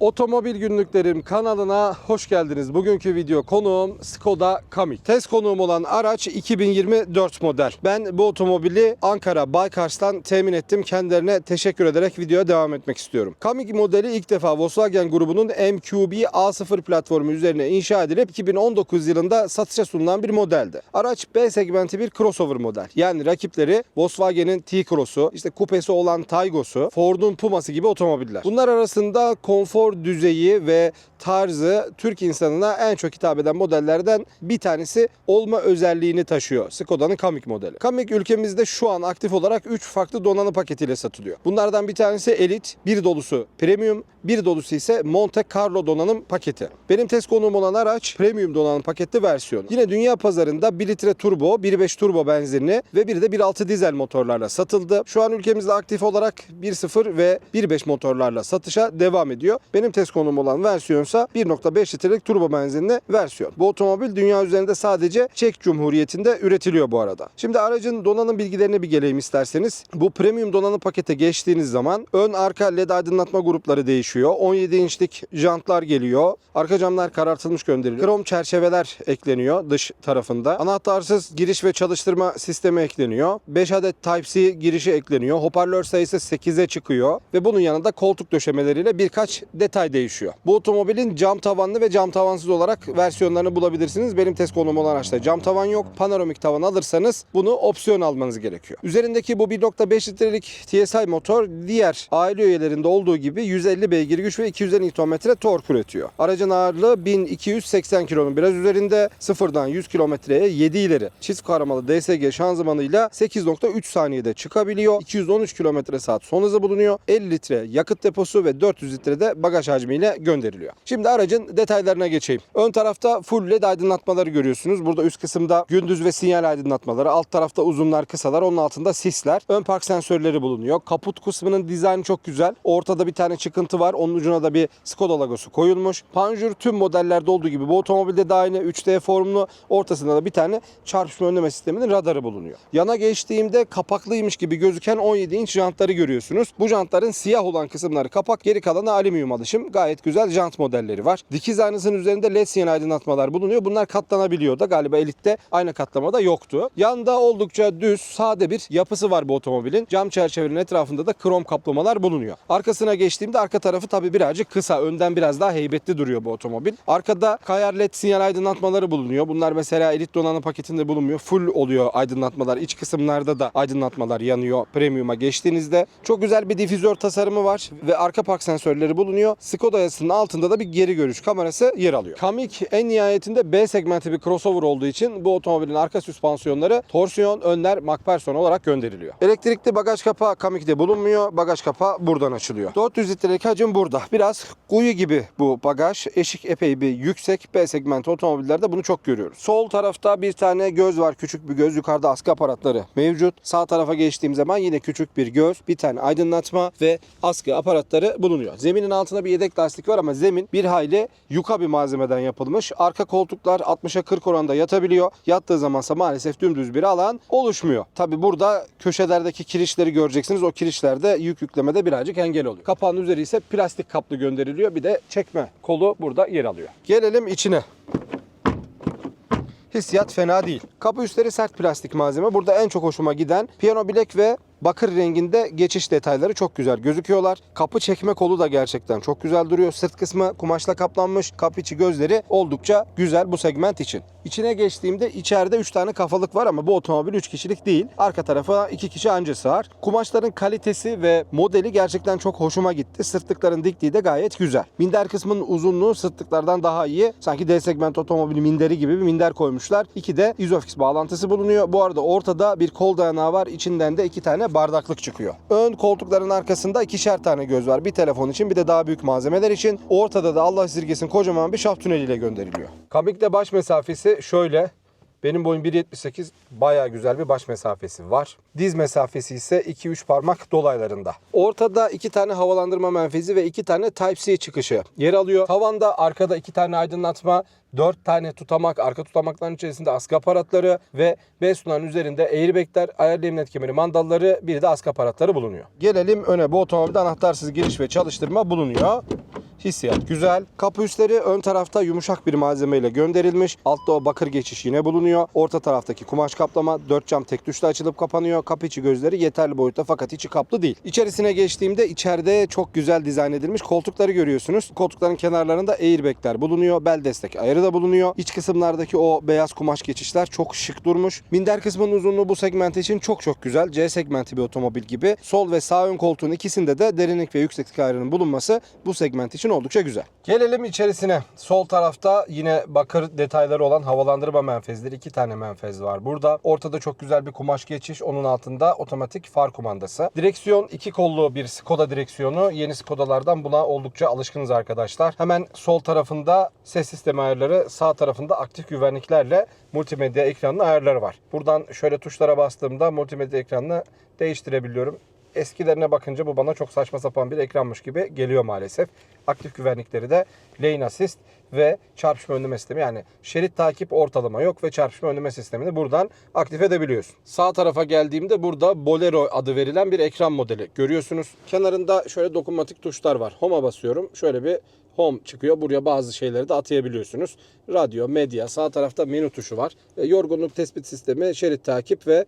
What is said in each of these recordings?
Otomobil Günlüklerim kanalına hoş geldiniz. Bugünkü video konuğum Skoda Kamiq. Test konuğum olan araç 2024 model. Ben bu otomobili Ankara Baykars'tan temin ettim. Kendilerine teşekkür ederek videoya devam etmek istiyorum. Kamiq modeli ilk defa Volkswagen grubunun MQB A0 platformu üzerine inşa edilip 2019 yılında satışa sunulan bir modeldi. Araç B segmenti bir crossover model. Yani rakipleri Volkswagen'in T-Cross'u, işte kupesi olan Taygo'su, Ford'un Puma'sı gibi otomobiller. Bunlar arasında konfor düzeyi ve tarzı Türk insanına en çok hitap eden modellerden bir tanesi olma özelliğini taşıyor. Skoda'nın Kamiq modeli. Kamiq ülkemizde şu an aktif olarak 3 farklı donanım paketiyle satılıyor. Bunlardan bir tanesi Elite, bir dolusu Premium, bir dolusu ise Monte Carlo donanım paketi. Benim test konuğum olan araç Premium donanım paketli versiyon. Yine dünya pazarında 1 litre turbo, 1.5 turbo benzinli ve bir de 1.6 dizel motorlarla satıldı. Şu an ülkemizde aktif olarak 1.0 ve 1.5 motorlarla satışa devam ediyor. Benim test konuğum olan versiyonsa 1.5 litrelik turbo benzinli versiyon. Bu otomobil dünya üzerinde sadece Çek Cumhuriyeti'nde üretiliyor bu arada. Şimdi aracın donanım bilgilerine bir geleyim isterseniz. Bu premium donanım pakete geçtiğiniz zaman ön arka led aydınlatma grupları değişiyor. 17 inçlik jantlar geliyor. Arka camlar karartılmış gönderiliyor. Krom çerçeveler ekleniyor dış tarafında. Anahtarsız giriş ve çalıştırma sistemi ekleniyor. 5 adet Type-C girişi ekleniyor. Hoparlör sayısı 8'e çıkıyor. Ve bunun yanında koltuk döşemeleriyle birkaç detay değişiyor. Bu otomobilin cam tavanlı ve cam tavansız olarak versiyonlarını bulabilirsiniz. Benim test konum olan araçta cam tavan yok. Panoramik tavan alırsanız bunu opsiyon almanız gerekiyor. Üzerindeki bu 1.5 litrelik TSI motor diğer aile üyelerinde olduğu gibi 150 beygir güç ve 250 Nm tork üretiyor. Aracın ağırlığı 1280 kilonun biraz üzerinde sıfırdan 100 kilometreye 7 ileri. Çift kahramalı DSG şanzımanıyla 8.3 saniyede çıkabiliyor. 213 km saat son hızı bulunuyor. 50 litre yakıt deposu ve 400 litre de bagaj hacmiyle gönderiliyor. Şimdi aracın detaylarına geçeyim. Ön tarafta full led aydınlatmaları görüyorsunuz. Burada üst kısımda gündüz ve sinyal aydınlatmaları. Alt tarafta uzunlar kısalar. Onun altında sisler. Ön park sensörleri bulunuyor. Kaput kısmının dizaynı çok güzel. Ortada bir tane çıkıntı var. Onun ucuna da bir Skoda logosu koyulmuş. Panjur tüm modellerde olduğu gibi bu otomobilde de aynı 3D formlu. Ortasında da bir tane çarpışma önleme sisteminin radarı bulunuyor. Yana geçtiğimde kapaklıymış gibi gözüken 17 inç jantları görüyorsunuz. Bu jantların siyah olan kısımları kapak, geri kalanı alüminyum alışım. Gayet güzel jant modelleri var. Dikiz aynasının üzerinde led sinyal aydınlatmalar bulunuyor. Bunlar katlanabiliyor da galiba Elite'de aynı katlamada yoktu. Yanda oldukça düz, sade bir yapısı var bu otomobilin. Cam çerçevenin etrafında da krom kaplamalar bulunuyor. Arkasına geçtiğimde arka tarafı tabii birazcık kısa. Önden biraz daha heybetli duruyor bu otomobil. Arkada kayar led sinyal aydınlatmaları bulunuyor. Bunlar mesela Elite donanım paketinde bulunmuyor. Full oluyor aydınlatmalar. İç kısımlarda da aydınlatmalar yanıyor Premium'a geçtiğinizde. Çok güzel bir difüzör tasarımı var ve arka park sensörleri bulunuyor. Skoda yasının altında da bir geri görüş kamerası yer alıyor. Kamiq en nihayetinde B segmenti bir crossover olduğu için bu otomobilin arka süspansiyonları torsiyon, önler, MacPherson olarak gönderiliyor. Elektrikli bagaj kapağı Kamiq'de bulunmuyor. Bagaj kapağı buradan açılıyor. 400 litrelik hacim burada. Biraz kuyu gibi bu bagaj. Eşik epey bir yüksek. B segmenti otomobillerde bunu çok görüyoruz. Sol tarafta bir tane göz var. Küçük bir göz. Yukarıda askı aparatları mevcut. Sağ tarafa geçtiğim zaman yine küçük bir göz, bir tane aydınlatma ve askı aparatları bulunuyor. Zeminin altında bir yedek lastik var ama zemin bir hayli yuka bir malzemeden yapılmış. Arka koltuklar 60'a 40 oranında yatabiliyor. Yattığı zamansa maalesef dümdüz bir alan oluşmuyor. Tabi burada köşelerdeki kirişleri göreceksiniz. O kirişlerde yük yüklemede birazcık engel oluyor. Kapağın üzeri ise plastik kaplı gönderiliyor. Bir de çekme kolu burada yer alıyor. Gelelim içine. Hissiyat fena değil. Kapı üstleri sert plastik malzeme. Burada en çok hoşuma giden piyano bilek ve bakır renginde geçiş detayları çok güzel gözüküyorlar. Kapı çekme kolu da gerçekten çok güzel duruyor. Sırt kısmı kumaşla kaplanmış. Kapı içi gözleri oldukça güzel bu segment için. İçine geçtiğimde içeride 3 tane kafalık var ama bu otomobil 3 kişilik değil. Arka tarafa 2 kişi anca sığar. Kumaşların kalitesi ve modeli gerçekten çok hoşuma gitti. Sırtlıkların dikliği de gayet güzel. Minder kısmının uzunluğu sırtlıklardan daha iyi. Sanki D segment otomobil minderi gibi bir minder koymuşlar. İki de izofix bağlantısı bulunuyor. Bu arada ortada bir kol dayanağı var. İçinden de iki tane bardaklık çıkıyor. Ön koltukların arkasında ikişer tane göz var. Bir telefon için bir de daha büyük malzemeler için. Ortada da Allah esirgesin kocaman bir şaft tüneliyle gönderiliyor. Kamik'te baş mesafesi şöyle. Benim boyum 1.78 bayağı güzel bir baş mesafesi var. Diz mesafesi ise 2-3 parmak dolaylarında. Ortada iki tane havalandırma menfezi ve iki tane Type-C çıkışı yer alıyor. Tavanda arkada iki tane aydınlatma, 4 tane tutamak, arka tutamakların içerisinde askı aparatları ve B sunağın üzerinde airbagler, ayarlı emniyet kemeri mandalları, bir de askı aparatları bulunuyor. Gelelim öne. Bu otomobilde anahtarsız giriş ve çalıştırma bulunuyor. Hissiyat güzel. Kapı üstleri ön tarafta yumuşak bir malzemeyle gönderilmiş. Altta o bakır geçiş yine bulunuyor. Orta taraftaki kumaş kaplama 4 cam tek tuşla açılıp kapanıyor. Kapı içi gözleri yeterli boyutta fakat içi kaplı değil. İçerisine geçtiğimde içeride çok güzel dizayn edilmiş koltukları görüyorsunuz. Koltukların kenarlarında airbagler bulunuyor. Bel destek ayarı da bulunuyor. İç kısımlardaki o beyaz kumaş geçişler çok şık durmuş. Minder kısmının uzunluğu bu segment için çok çok güzel. C segmenti bir otomobil gibi. Sol ve sağ ön koltuğun ikisinde de derinlik ve yükseklik ayarının bulunması bu segment için oldukça güzel. Gelelim içerisine. Sol tarafta yine bakır detayları olan havalandırma menfezleri. iki tane menfez var burada. Ortada çok güzel bir kumaş geçiş. Onun altında otomatik far kumandası. Direksiyon iki kollu bir Skoda direksiyonu. Yeni Skoda'lardan buna oldukça alışkınız arkadaşlar. Hemen sol tarafında ses sistemi ayarları, sağ tarafında aktif güvenliklerle multimedya ekranının ayarları var. Buradan şöyle tuşlara bastığımda multimedya ekranını değiştirebiliyorum. Eskilerine bakınca bu bana çok saçma sapan bir ekranmış gibi geliyor maalesef. Aktif güvenlikleri de lane assist ve çarpışma önleme sistemi yani şerit takip ortalama yok ve çarpışma önleme sistemini buradan aktif edebiliyorsun. Sağ tarafa geldiğimde burada Bolero adı verilen bir ekran modeli görüyorsunuz. Kenarında şöyle dokunmatik tuşlar var. Home'a basıyorum. Şöyle bir Home çıkıyor. Buraya bazı şeyleri de atayabiliyorsunuz. Radyo, medya, sağ tarafta menü tuşu var. E, Yorgunluk tespit sistemi, şerit takip ve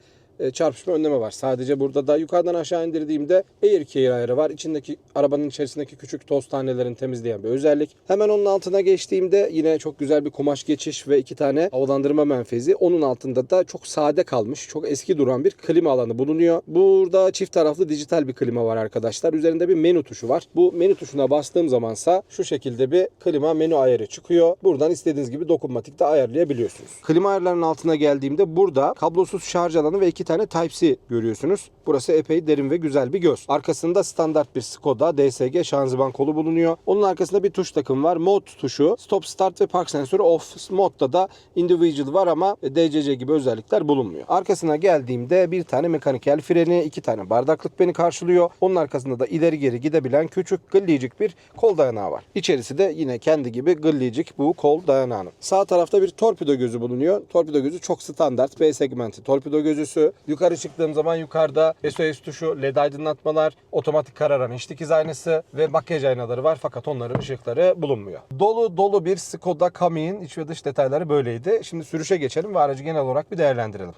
çarpışma önleme var. Sadece burada da yukarıdan aşağı indirdiğimde Air Care ayarı var. İçindeki arabanın içerisindeki küçük toz tanelerini temizleyen bir özellik. Hemen onun altına geçtiğimde yine çok güzel bir kumaş geçiş ve iki tane havalandırma menfezi. Onun altında da çok sade kalmış, çok eski duran bir klima alanı bulunuyor. Burada çift taraflı dijital bir klima var arkadaşlar. Üzerinde bir menü tuşu var. Bu menü tuşuna bastığım zamansa şu şekilde bir klima menü ayarı çıkıyor. Buradan istediğiniz gibi dokunmatikte ayarlayabiliyorsunuz. Klima ayarlarının altına geldiğimde burada kablosuz şarj alanı ve iki tane Type-C görüyorsunuz. Burası epey derin ve güzel bir göz. Arkasında standart bir Skoda DSG şanzıman kolu bulunuyor. Onun arkasında bir tuş takım var. Mod tuşu, stop start ve park sensörü off modda da individual var ama DCC gibi özellikler bulunmuyor. Arkasına geldiğimde bir tane mekanikel freni, iki tane bardaklık beni karşılıyor. Onun arkasında da ileri geri gidebilen küçük gıllicik bir kol dayanağı var. İçerisi de yine kendi gibi gıllicik bu kol dayanağının. Sağ tarafta bir torpido gözü bulunuyor. Torpido gözü çok standart B segmenti torpido gözüsü. Yukarı çıktığım zaman yukarıda SOS tuşu, LED aydınlatmalar, otomatik kararan iç dikiz aynası ve makyaj aynaları var fakat onların ışıkları bulunmuyor. Dolu dolu bir Skoda Kami'nin iç ve dış detayları böyleydi. Şimdi sürüşe geçelim ve aracı genel olarak bir değerlendirelim.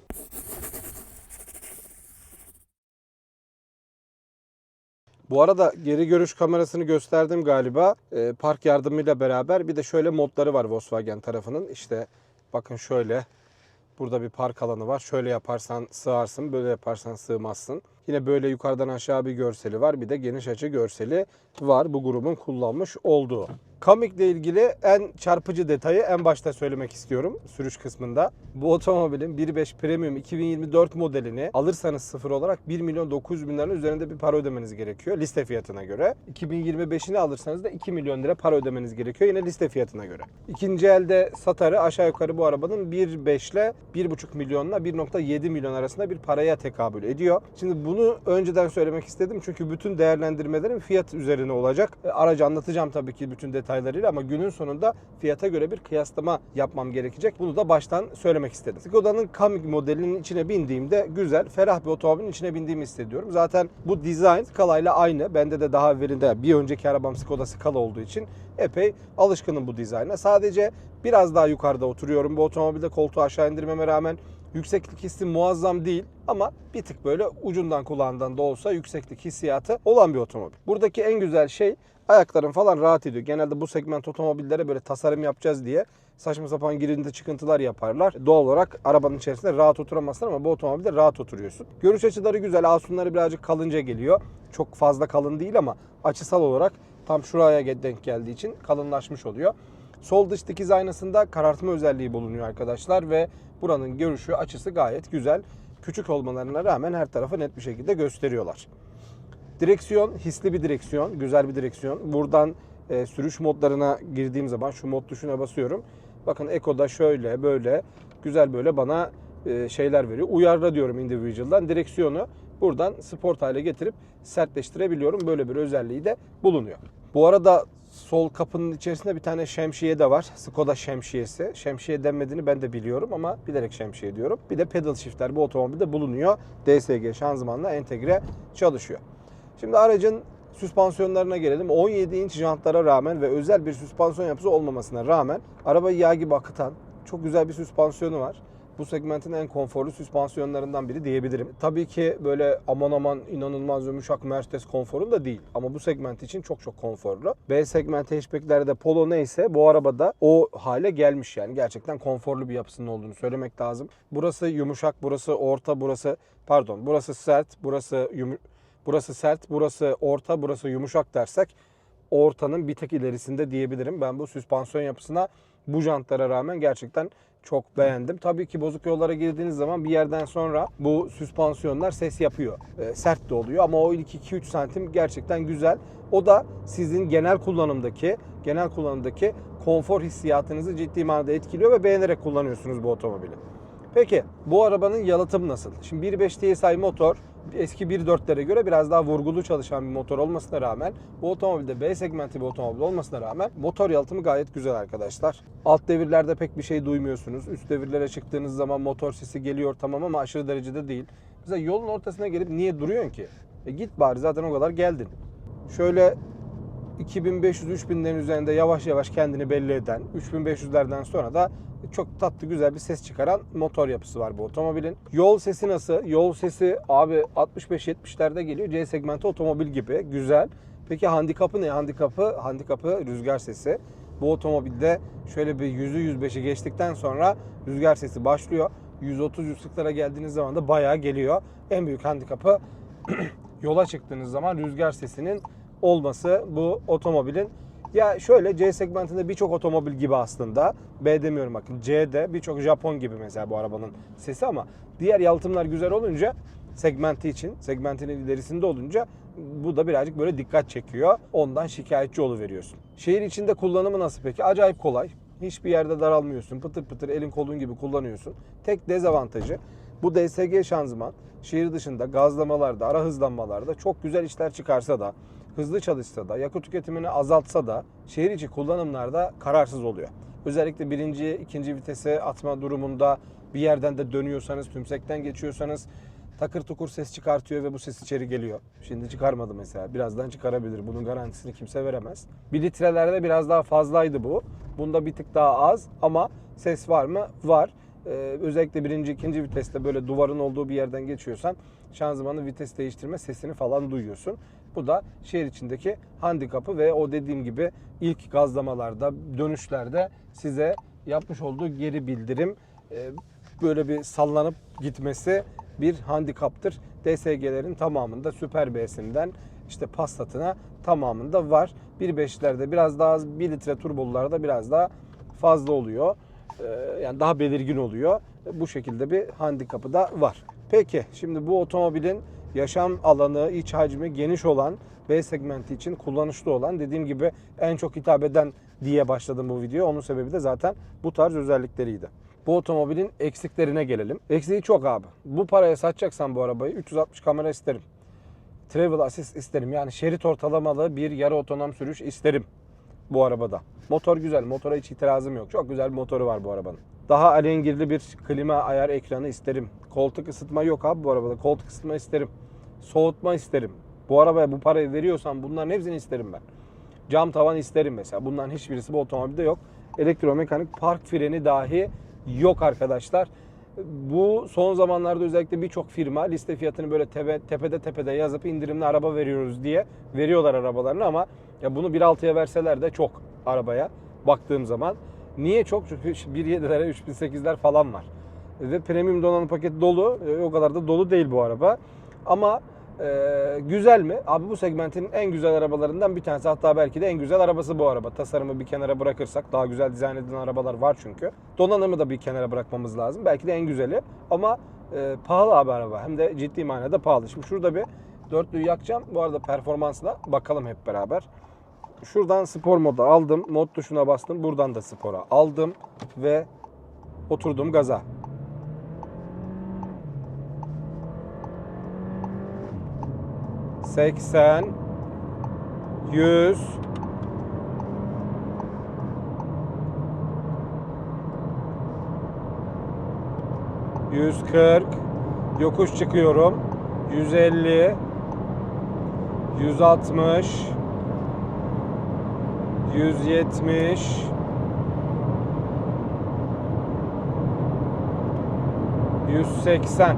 Bu arada geri görüş kamerasını gösterdim galiba. Ee, park yardımıyla beraber bir de şöyle modları var Volkswagen tarafının. İşte bakın şöyle burada bir park alanı var. Şöyle yaparsan sığarsın, böyle yaparsan sığmazsın. Yine böyle yukarıdan aşağı bir görseli var. Bir de geniş açı görseli var bu grubun kullanmış olduğu. Kamik ile ilgili en çarpıcı detayı en başta söylemek istiyorum sürüş kısmında. Bu otomobilin 1.5 Premium 2024 modelini alırsanız sıfır olarak 1 milyon 900 bin liranın üzerinde bir para ödemeniz gerekiyor liste fiyatına göre. 2025'ini alırsanız da 2 milyon lira para ödemeniz gerekiyor yine liste fiyatına göre. İkinci elde satarı aşağı yukarı bu arabanın 1.5 ile 1.5 milyonla 1.7 milyon arasında bir paraya tekabül ediyor. Şimdi bunu önceden söylemek istedim çünkü bütün değerlendirmelerim fiyat üzerine olacak. E, Aracı anlatacağım tabii ki bütün detaylarıyla ama günün sonunda fiyata göre bir kıyaslama yapmam gerekecek. Bunu da baştan söylemek istedim. Skoda'nın Kamiq modelinin içine bindiğimde güzel, ferah bir otomobilin içine bindiğimi hissediyorum. Zaten bu dizayn Scala aynı. Bende de daha evvelinde bir önceki arabam Skoda Scala olduğu için epey alışkınım bu dizayna. Sadece biraz daha yukarıda oturuyorum bu otomobilde koltuğu aşağı indirmeme rağmen. Yükseklik hissi muazzam değil ama bir tık böyle ucundan kulağından da olsa yükseklik hissiyatı olan bir otomobil. Buradaki en güzel şey ayakların falan rahat ediyor. Genelde bu segment otomobillere böyle tasarım yapacağız diye saçma sapan girinde çıkıntılar yaparlar. Doğal olarak arabanın içerisinde rahat oturamazsın ama bu otomobilde rahat oturuyorsun. Görüş açıları güzel. Asunları birazcık kalınca geliyor. Çok fazla kalın değil ama açısal olarak tam şuraya denk geldiği için kalınlaşmış oluyor. Sol dış dikiz aynasında karartma özelliği bulunuyor arkadaşlar ve buranın görüşü açısı gayet güzel. Küçük olmalarına rağmen her tarafı net bir şekilde gösteriyorlar. Direksiyon hisli bir direksiyon, güzel bir direksiyon. Buradan e, sürüş modlarına girdiğim zaman şu mod tuşuna basıyorum. Bakın Eco'da şöyle böyle güzel böyle bana e, şeyler veriyor. Uyarla diyorum individual'dan. Direksiyonu buradan sport hale getirip sertleştirebiliyorum. Böyle bir özelliği de bulunuyor. Bu arada sol kapının içerisinde bir tane şemsiye de var. Skoda şemsiyesi. Şemsiye denmediğini ben de biliyorum ama bilerek şemsiye diyorum. Bir de pedal shiftler bu otomobilde bulunuyor. DSG şanzımanla entegre çalışıyor. Şimdi aracın Süspansiyonlarına gelelim. 17 inç jantlara rağmen ve özel bir süspansiyon yapısı olmamasına rağmen arabayı yağ gibi akıtan çok güzel bir süspansiyonu var. Bu segmentin en konforlu süspansiyonlarından biri diyebilirim. Tabii ki böyle aman aman inanılmaz yumuşak Mercedes konforu da değil. Ama bu segment için çok çok konforlu. B segmenti hatchbacklerde Polo neyse bu arabada o hale gelmiş yani. Gerçekten konforlu bir yapısının olduğunu söylemek lazım. Burası yumuşak, burası orta, burası pardon burası sert, burası yum, burası sert, burası orta, burası yumuşak dersek ortanın bir tek ilerisinde diyebilirim. Ben bu süspansiyon yapısına bu jantlara rağmen gerçekten çok beğendim. Tabii ki bozuk yollara girdiğiniz zaman bir yerden sonra bu süspansiyonlar ses yapıyor. E, sert de oluyor ama o ilk 2-3 santim gerçekten güzel. O da sizin genel kullanımdaki genel kullanımdaki konfor hissiyatınızı ciddi manada etkiliyor ve beğenerek kullanıyorsunuz bu otomobili. Peki bu arabanın yalıtım nasıl? Şimdi 1.5 TSI motor eski 1.4'lere göre biraz daha vurgulu çalışan bir motor olmasına rağmen bu otomobilde B segmenti bir otomobil olmasına rağmen motor yalıtımı gayet güzel arkadaşlar. Alt devirlerde pek bir şey duymuyorsunuz. Üst devirlere çıktığınız zaman motor sesi geliyor tamam ama aşırı derecede değil. Mesela yolun ortasına gelip niye duruyorsun ki? E git bari zaten o kadar geldin. Şöyle 2500-3000'lerin üzerinde yavaş yavaş kendini belli eden 3500'lerden sonra da çok tatlı güzel bir ses çıkaran motor yapısı var bu otomobilin. Yol sesi nasıl? Yol sesi abi 65-70'lerde geliyor. C segmenti otomobil gibi. Güzel. Peki handikapı ne? Handikapı, handikapı rüzgar sesi. Bu otomobilde şöyle bir 100'ü 105'i geçtikten sonra rüzgar sesi başlıyor. 130-140'lara geldiğiniz zaman da bayağı geliyor. En büyük handikapı yola çıktığınız zaman rüzgar sesinin olması bu otomobilin ya şöyle C segmentinde birçok otomobil gibi aslında. B demiyorum bakın. C'de birçok Japon gibi mesela bu arabanın sesi ama diğer yalıtımlar güzel olunca segmenti için, segmentinin ilerisinde olunca bu da birazcık böyle dikkat çekiyor. Ondan şikayetçi veriyorsun. Şehir içinde kullanımı nasıl peki? Acayip kolay. Hiçbir yerde daralmıyorsun. Pıtır pıtır elin kolun gibi kullanıyorsun. Tek dezavantajı bu DSG şanzıman şehir dışında gazlamalarda, ara hızlanmalarda çok güzel işler çıkarsa da hızlı çalışsa da, yakıt tüketimini azaltsa da şehir içi kullanımlarda kararsız oluyor. Özellikle birinci, ikinci vitese atma durumunda bir yerden de dönüyorsanız, tümsekten geçiyorsanız takır tukur ses çıkartıyor ve bu ses içeri geliyor. Şimdi çıkarmadı mesela. Birazdan çıkarabilir. Bunun garantisini kimse veremez. Bir litrelerde biraz daha fazlaydı bu. Bunda bir tık daha az ama ses var mı? Var. Ee, özellikle birinci, ikinci viteste böyle duvarın olduğu bir yerden geçiyorsan şanzımanı vites değiştirme sesini falan duyuyorsun. Bu da şehir içindeki handikapı ve o dediğim gibi ilk gazlamalarda, dönüşlerde size yapmış olduğu geri bildirim e, böyle bir sallanıp gitmesi bir handikaptır. DSG'lerin tamamında Super B'sinden işte Passat'ına tamamında var. 1.5'lerde biraz daha az, 1 litre turbolularda biraz daha fazla oluyor. Ee, yani daha belirgin oluyor. Bu şekilde bir handikapı da var. Peki şimdi bu otomobilin yaşam alanı, iç hacmi geniş olan B segmenti için kullanışlı olan dediğim gibi en çok hitap eden diye başladım bu video. Onun sebebi de zaten bu tarz özellikleriydi. Bu otomobilin eksiklerine gelelim. Eksiği çok abi. Bu paraya satacaksan bu arabayı 360 kamera isterim. Travel assist isterim. Yani şerit ortalamalı bir yarı otonom sürüş isterim bu arabada. Motor güzel. Motora hiç itirazım yok. Çok güzel bir motoru var bu arabanın. Daha alengirli bir klima ayar ekranı isterim. Koltuk ısıtma yok abi bu arabada. Koltuk ısıtma isterim. Soğutma isterim. Bu arabaya bu parayı veriyorsam bunların hepsini isterim ben. Cam tavan isterim mesela. Bunların hiçbirisi bu otomobilde yok. Elektromekanik park freni dahi yok arkadaşlar. Bu son zamanlarda özellikle birçok firma liste fiyatını böyle tepe, tepede tepede yazıp indirimli araba veriyoruz diye veriyorlar arabalarını ama ya bunu 1.6'ya verseler de çok arabaya baktığım zaman. Niye çok? Çünkü 1.7'lere 3.800'ler falan var. Ve premium donanım paketi dolu. E, O kadar da dolu değil bu araba. Ama e, güzel mi? Abi bu segmentin en güzel arabalarından bir tanesi. Hatta belki de en güzel arabası bu araba. Tasarımı bir kenara bırakırsak daha güzel dizayn edilen arabalar var çünkü. Donanımı da bir kenara bırakmamız lazım. Belki de en güzeli. Ama e, pahalı abi araba. Hem de ciddi manada pahalı. Şimdi şurada bir dörtlüyü yakacağım. Bu arada performansına bakalım hep beraber. Şuradan spor modu aldım. Mod tuşuna bastım. Buradan da spora aldım. Ve oturdum gaza. Seksen, yüz, yüz kırk, yokuş çıkıyorum, yüz elli, 160 170 180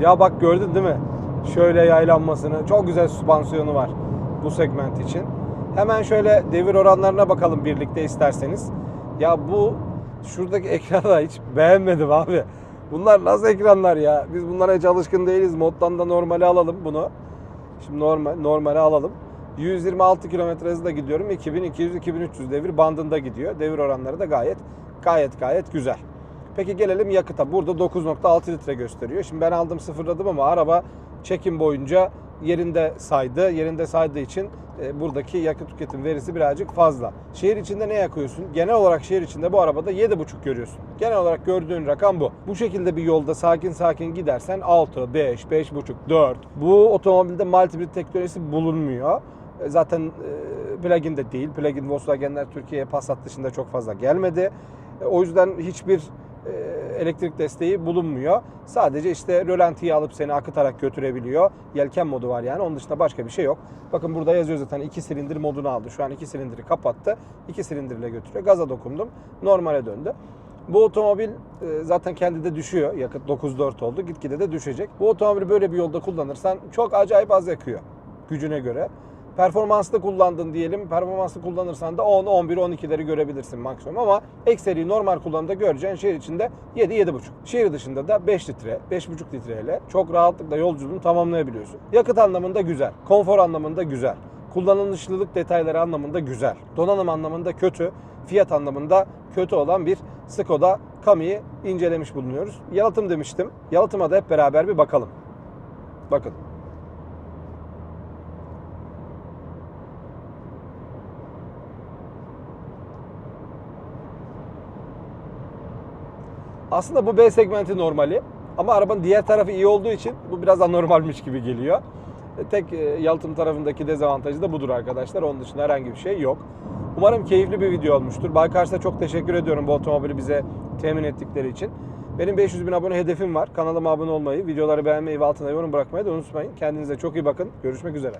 Ya bak gördün değil mi? Şöyle yaylanmasını. Çok güzel süspansiyonu var bu segment için. Hemen şöyle devir oranlarına bakalım birlikte isterseniz. Ya bu şuradaki ekranı hiç beğenmedim abi. Bunlar nasıl ekranlar ya? Biz bunlara hiç alışkın değiliz. Moddan da normale alalım bunu. Şimdi normal normale alalım. 126 km hızla gidiyorum. 2200-2300 devir bandında gidiyor. Devir oranları da gayet gayet gayet güzel. Peki gelelim yakıta. Burada 9.6 litre gösteriyor. Şimdi ben aldım sıfırladım ama araba çekim boyunca yerinde saydı. Yerinde saydığı için e, buradaki yakıt tüketim verisi birazcık fazla. Şehir içinde ne yakıyorsun? Genel olarak şehir içinde bu arabada 7.5 görüyorsun. Genel olarak gördüğün rakam bu. Bu şekilde bir yolda sakin sakin gidersen 6, 5, 5.5, 4. Bu otomobilde multibrit teknolojisi bulunmuyor. E, Zaten e, plug-in de değil. Plug-in Volkswagen'ler Türkiye'ye Passat dışında çok fazla gelmedi. O yüzden hiçbir elektrik desteği bulunmuyor. Sadece işte rölantiyi alıp seni akıtarak götürebiliyor. Yelken modu var yani. Onun dışında başka bir şey yok. Bakın burada yazıyor zaten 2 silindir modunu aldı. Şu an 2 silindiri kapattı. 2 silindirle götürüyor. Gaza dokundum. Normale döndü. Bu otomobil e, zaten kendi de düşüyor. Yakıt 9.4 oldu. Gitgide de düşecek. Bu otomobili böyle bir yolda kullanırsan çok acayip az yakıyor gücüne göre. Performanslı kullandın diyelim. Performanslı kullanırsan da 10, 11, 12'leri görebilirsin maksimum ama ekseri normal kullanımda göreceğin şehir içinde 7, 7,5. Şehir dışında da 5 litre, 5,5 litreyle çok rahatlıkla yolculuğunu tamamlayabiliyorsun. Yakıt anlamında güzel. Konfor anlamında güzel. Kullanılışlılık detayları anlamında güzel. Donanım anlamında kötü. Fiyat anlamında kötü olan bir Skoda Kami'yi incelemiş bulunuyoruz. Yalıtım demiştim. Yalıtıma da hep beraber bir bakalım. Bakın. Aslında bu B segmenti normali. Ama arabanın diğer tarafı iyi olduğu için bu biraz anormalmiş gibi geliyor. E, Tek e, yalıtım tarafındaki dezavantajı da budur arkadaşlar. Onun dışında herhangi bir şey yok. Umarım keyifli bir video olmuştur. Baykars'a çok teşekkür ediyorum bu otomobili bize temin ettikleri için. Benim 500 bin abone hedefim var. Kanalıma abone olmayı, videoları beğenmeyi ve altına yorum bırakmayı da unutmayın. Kendinize çok iyi bakın. Görüşmek üzere.